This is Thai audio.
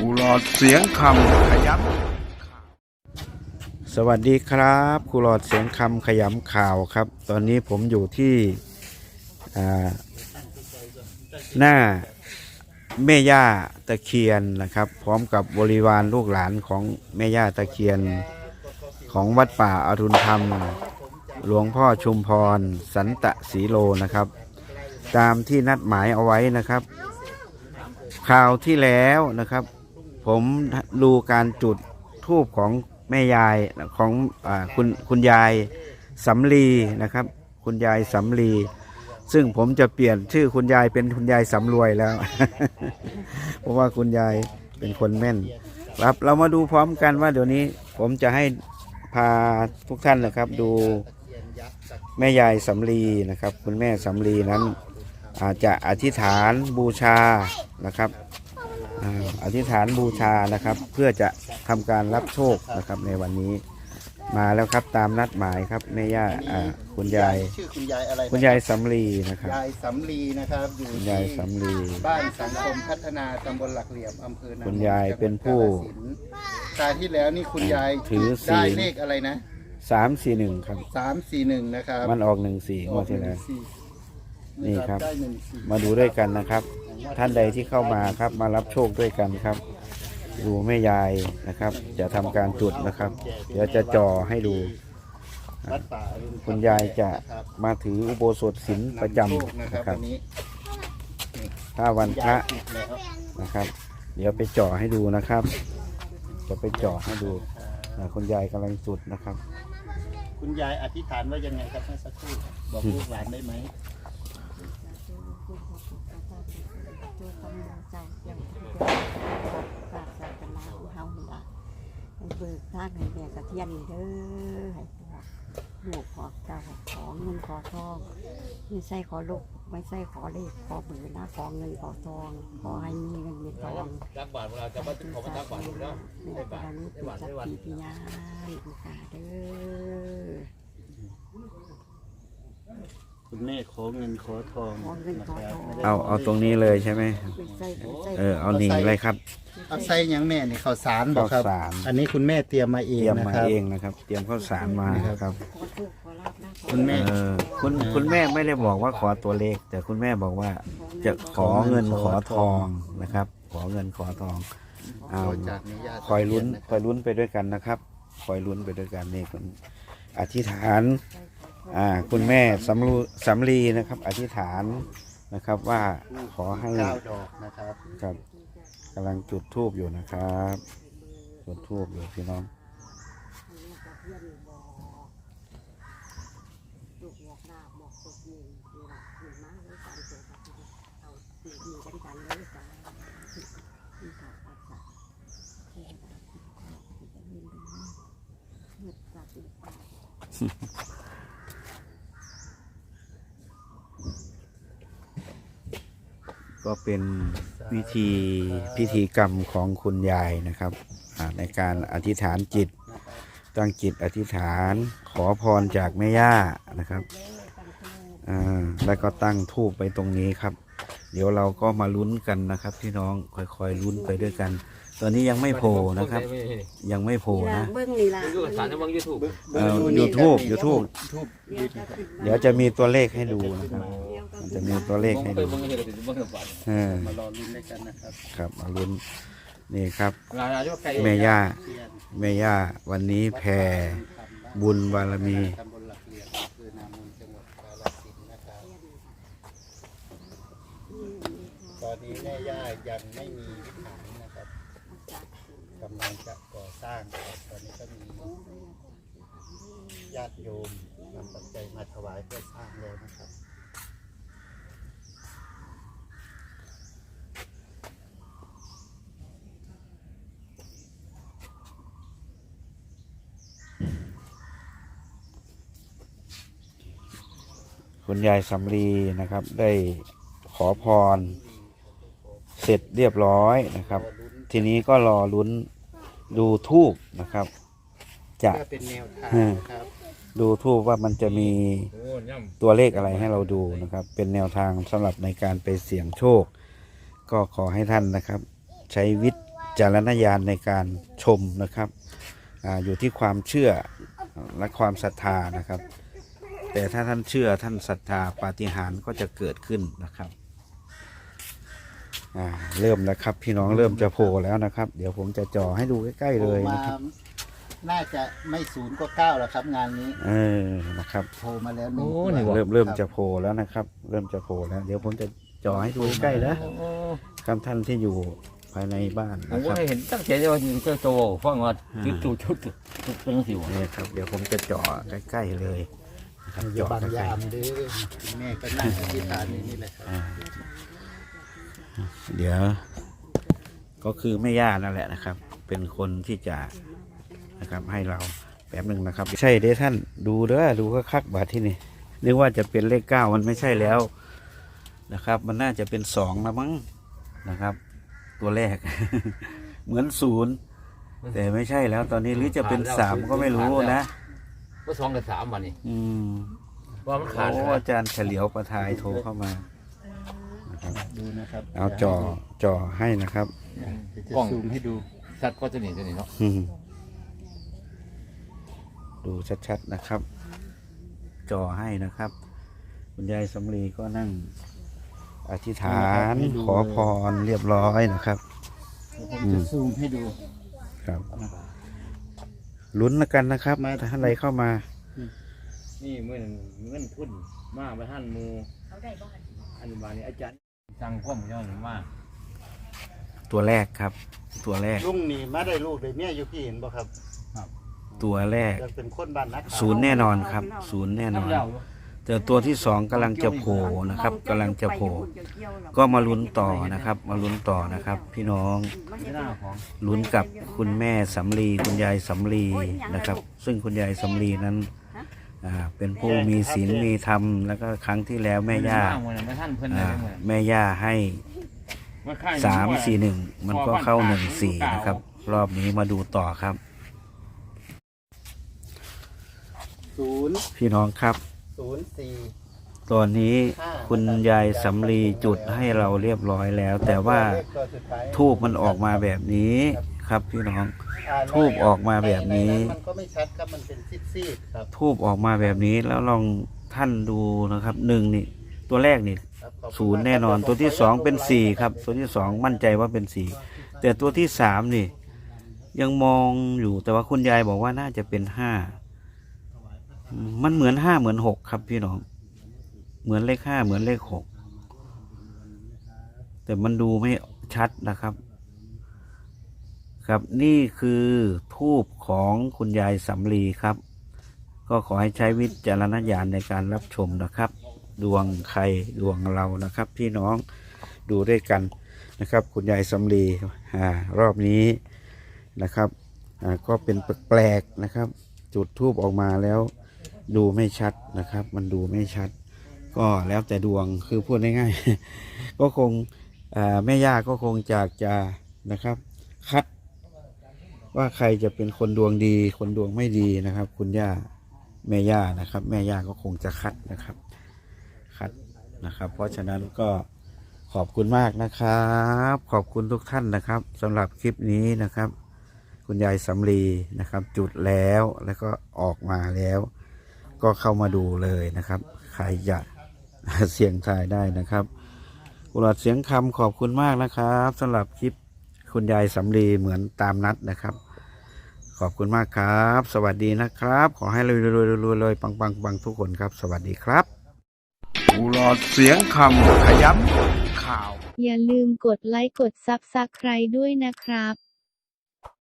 กูหลอดเสียงคำขยับสวัสดีครับครูหลอดเสียงคำขยำข่าวครับ ตอนนี้ผมอยู่ที่หน้าแม่ย่าตะเคียนนะครับ พร้อมกับบริวารลูกหลานของแม่ย่าตะเคียนของวัดป่าอรุณธรรม หลวงพ่อชุมพร สันตะสีโลนะครับ ตามที่นัดหมายเอาไว้นะครับข่าวที่แล้วนะครับ ผมดูการจุดทูบของแม่ยายของอคุณคุณยายสำลีนะครับ คุณยายสำลี ซึ่งผมจะเปลี่ยนชื่อคุณยายเป็นคุณยายสำรวยแล้ว เพราะว่าคุณยายเป็นคนแม่น ครับเรามาดูพร้อมกันว่าเดี๋ยวนี้ผมจะให้พาทุกท่านนะครับ ดูแม่ยายสำลีนะครับ คุณแม่สำลีนั้นอาจจะอธิษฐานบูชานะครับ อ่าอธิษฐานบูชานะครับ เพื่อจะทำการรับโชคนะครับในวันนี้มาแล้วครับตามนัดหมายครับแม่ย่าอ่าคุณยายชื่อคุณยายอะไรนะคุณยายสำลีนะครับ ยายสำลีนะครับ อยู่คุณที่ยายสำลีบ้านสังคมพัฒนาตำบลหลักเหลี่ยมอำเภอนาคุณยายเป็นผู้ตาที่แล้วนี่คุณยายถือศีล ได้เลขอะไรนะสามสี่หนึ่งครับ สามสี่หนึ่งนะครับมันออกหนึ่งสี่งวดที่แล้วสี่ นี่ครับได้หนึ่งสี่มาดูด้วยกันนะครับ ท่านใดที่เข้ามาครับมารับโชคด้วยกันครับ ดูแม่ยายนะครับ จะทำการจุดนะครับ เดี๋ยวจะจ่อให้ดูวัดป่าอรุณคุณยายจะครับมาถืออุโบสถศีลประจนำโชคนะำครับนะครับวันนี้ถ้าวันพระยายติดแล้วนะครับ เดี๋ยวไปจ่อให้ดูนะครับ จะไปจ่อให้ดูนะคุณยายกำลังจุดนะครับ คุณยายอธิษฐานว่ายังไงครับเมื่อสักครู่บอกลูกหลานได้ไหม เบิกทางให้แม่กระเทียนเด้อให้พวกลูกขอเจ้าขอเงินขอทองไม่ใช่ขอลูกไม่ใช่ขอเลขขอเบอร์นะขอเงินขอทองขอให้มีเงินมีทองตักบาทเวลาจะมาขอมาตักบาทอยู่แล้วแม่ตอนนี้เป็นสักขีพยานอุตาเด้อ คุณแม่ขอเงินขอทองขอเงินขอทองเอาเอาตรงนี้เลยใช่ไหมไม่ใช่ไม่ใช่เออเอาหนีเลยครับ เอาไส้ยังแม่นี่ข้าวสารบอกครับ ข้าวสาร อันนี้คุณแม่เตรียมมาเอเตงรียมนะมาครับ เองนะครับ เตรียมข้าวสารมาครับขอทุกขอลาบนะขอคุณแม่ เออคุณคุณแม่ไม่ได้บอกว่าขอตัวเลข แต่คุณแม่บอกว่าจะขอเงินขอทองนะครับ ขอเงินขอทองเอาขอจากนิยาคอยลุ้นนะคอยลุ้นไปด้วยกันนะครับ คอยลุ้นไปด้วยกันนี่คุณอธิษฐาน อ่าคุณแม่สำรูสำลีนะครับอธิษฐานนะครับว่าขอให้เก้าดอกนะครับครับกำลังจุดทูบอยู่นะครับจุดทูบอยู่พี่น้องลูกบอกลาบบอกตกเงินเวลาขึ้นมาเลยสามตัวครับเอาตีดี กันกันเลยจ้าที่ขาดปัสสาวะเทวดาที่ขอที่จะเห็นดูเมื่อจากที่ป่าก็เป็นวิธีพิธีกรรมของคุณยายนะครับอ่าในการอธิษฐานจิต ตั้งจิตอธิษฐานขอพรจากแม่ย่านะครับอ่าแล้วก็ตั้งทูบไปตรงนี้ครับ เดี๋ยวเราก็มาลุ้นกันนะครับพี่น้องค่อยๆลุ้นไปด้วยกัน ตอนนี้ยังไม่โผล่นะครับ ยังไม่โผล่นี่ล่ะนะเบิ้งนี่ล่ะดูสารในวังยูทูบเอ่อ YouTube YouTube ทูบเดี๋ยวจะขึ้นเดี๋ยวจะมีตัวเลขให้ดูนะครับเดี๋ยวก็ มันจะมีตัวเลขมองให้ไปดูมองเห็นแต่มองเห็นบาทเออมารอลุ้นด้วยกันนะครับครับมาลุ้นนี่ครับ ลายที่ว่าไกลแม่ย่าเทียนแม่ย่าวันนี้แผ่บุญบารมี ตำบลหลักเหลี่ยมอำเภอนามูลจังหวัดกาฬสินธุ์นะครับ ตอนนี้แม่ย่ายังไม่มีวิหารนะครับกำลังจะก่อสร้างครับตอนนี้ก็มีญาติโยมนำปัจจัยมาถวายเพื่อสร้างแล้วนะครับ คุณยายสำลีนะครับ ได้ขอพร เสร็จเรียบร้อยนะครับ ทีนี้ก็รอลุ้นดูทูบนะครับ จะเพื่อเป็นแนวทางอืมนะครับ ดูทูบว่ามันจะมีโอ้ย่ำตัวเลขอะไรให้เราดูนะครับ เป็นแนวทางสำหรับในการไปเสี่ยงโชค ก็ขอให้ท่านนะครับ ใช้วิจารณญาณในการชมนะครับอาอยู่ที่ความเชื่อและความศรัทธานะครับ แต่ถ้าท่านเชื่อท่านศรัทธาปาฏิหาริย์ก็จะเกิดขึ้นนะครับอ่าเริ่มแล้วครับ พี่น้องเริ่มจะโผล่แล้วนะครับ เดี๋ยวผมจะจ่อให้ดูใกล้ๆเลยโทรมานะครับ น่าจะไม่ศูนย์ก็เก้าแล้วครับ งานนี้เออนะครับ โทรมาแล้วหนึ่งโอ้นี่บ่เริ่มเริ่มจะโผล่แล้วนะครับ เริ่มจะโผล่แล้ว เดี๋ยวผมจะจ่อให้ดูใกล้ๆนะโอ้ครับท่านที่อยู่ภายในบ้านผมนะคก็รับเห็นตั้งใจว่าเจ้าโตฟังว่าจุดจุดจุดจุดจุดเป็นสิวนี่ครับ เดี๋ยวผมจะจ่อใกล้ๆเลย นะครับอย่าจ่อบังใกล้ยามเด้อแม่ก็นั่งอธิษฐานอยู่นี่แหละครับๆเดี๋ยว ก็คือแม่ย่านั่นแหละนะครับ เป็นคนที่จะนะครับ ให้เราแป๊บหนึ่งนะครับ ใช่เด้ท่านดูเด้อดูก็คักๆบาทที่นี่นึกว่าจะเป็นเลขเก้ามันไม่ใช่แล้วนะครับ มันน่าจะเป็นสองแล้วมั้งนะครับ ตัวแรก เหมือนศูนย์แต่ไม่ใช่แล้วตอนนี้หรือจะเป็นสามก็ไม่รู้นะ ก็สองกับสามวันนี้อืมว่ามันขาดโอ้อาจารย์เฉลียวประทายโทรเข้ามานะครับดูนะครับเอาจ่อจ่อให้นะครับเดี๋ยวจะซูมให้ดูสัตว์ก็จะหนีจะหนีเนาะอืมดูชัดๆนะครับ จ่อให้นะครับ คุณยายสำลีก็นั่ง อธิษฐานขอพรเรียบร้อยนะครับผมจะซูมให้ดูครับ ลุ้นแล้วกันนะครับมา ถ้าอะไรเข้ามา นี่เมื่อเงินทุนมาไปหันมูอันบานี้อาจารย์สั่งข้อมูลย้อนมาตัวแรกครับ ตัวแรก ลุงนี่มาได้ลูกเลยเนี่ยอยู่พี่เห็นบ่ครับตัวแรก ยังเป็นคนบ้านนักข่าวศูนย์แน่นอนครับ ศูนย์แน่นอนน้ำเหล้า แต่ตัวที่สองกำลังจะโผล่นะครับกำลังจะโผล่ก็มาลุ้นต่อนะครับ มาลุ้นต่อนะครับ พี่น้องไม่น่าของลุ้นกับคุณแม่สำลีคุณยายสำลีนะครับ ซึ่งคุณยายสำลีนั้นอ่าเป็นผู้มีศีลมีธรรมแล้วก็ครั้งที่แล้วแม่ย่าไม่ท่านเพิ่นอ่าเลยแม่ย่าให้สามสี่หนึ่งมันก็เข้าหนึ่งสี่นะครับ รอบนี้มาดูต่อครับศูนย์พี่น้องครับ ศูนย์สี่ตอนนี้คุณยายสำลีจุดให้เราเรียบร้อยแล้ว แต่ว่าเลขตัวสุดท้ายทูบมันออกมาแบบนี้ครับพี่น้องอ่าทูบออกมาแบบนี้ใมันก็ไม่ชัดครับมันเป็นซีดๆครับทูบออกมาแบบนี้แล้วลองท่านดูนะครับหนึ่งนี่ ตัวแรกนี่ครับขอบคุณศูนย์แน่นอนตัวที่สองเป็นสี่ครับ ตัวที่สองมั่นใจว่าเป็นสี่แต่ตัวที่สามนี่ ยังมองอยู่แต่ว่าคุณยายบอกว่าน่าจะเป็นห้าอื มันเหมือนห้าเหมือนหกครับพี่น้อง เหมือนเลขห้าเหมือนเลขหกแต่มันดูไม่ชัดนะครับ ครับนี่คือทูบของคุณยายสำลีครับ ก็ขอให้ใช้วิจารณญาณในการรับชมนะครับ ดวงใครดวงเรานะครับ พี่น้องดูด้วยกันนะครับ คุณยายสำลีอ่ารอบนี้นะครับอ่าก็เป็นแปลกๆนะครับ จุดทูบออกมาแล้ว ดูไม่ชัดนะครับ มันดูไม่ชัด ก็แล้วแต่ดวงคือพูดง่ายๆก็คงแม่ย่าก็คงจากจะนะครับ คัด ว่าใครจะเป็นคนดวงดี คนดวงไม่ดีนะครับ คุณย่าแม่ย่านะครับ แม่ย่าก็คงจะคัดนะครับ คัดนะครับ เพราะฉะนั้นก็ขอบคุณมากนะครับ ขอบคุณทุกท่านนะครับสำหรับคลิปนี้นะครับ คุณยายสำลีนะครับ จุดแล้วแล้วก็ออกมาแล้ว ก็เข้ามาดูเลยนะครับ ใครอยากเสียงทายได้นะครับกุหลาบเสียงคำขอบคุณมากนะครับสำหรับคลิปคุณยายสำลีเหมือนตามนัดนะครับ ขอบคุณมากครับ สวัสดีนะครับ ขอให้รวยๆๆๆๆปังๆปังทุกคนครับ สวัสดีครับผู้หลอดเสียงคำขย้ำข่าว อย่าลืมกดไลค์กดซับสไครด้วยนะครับ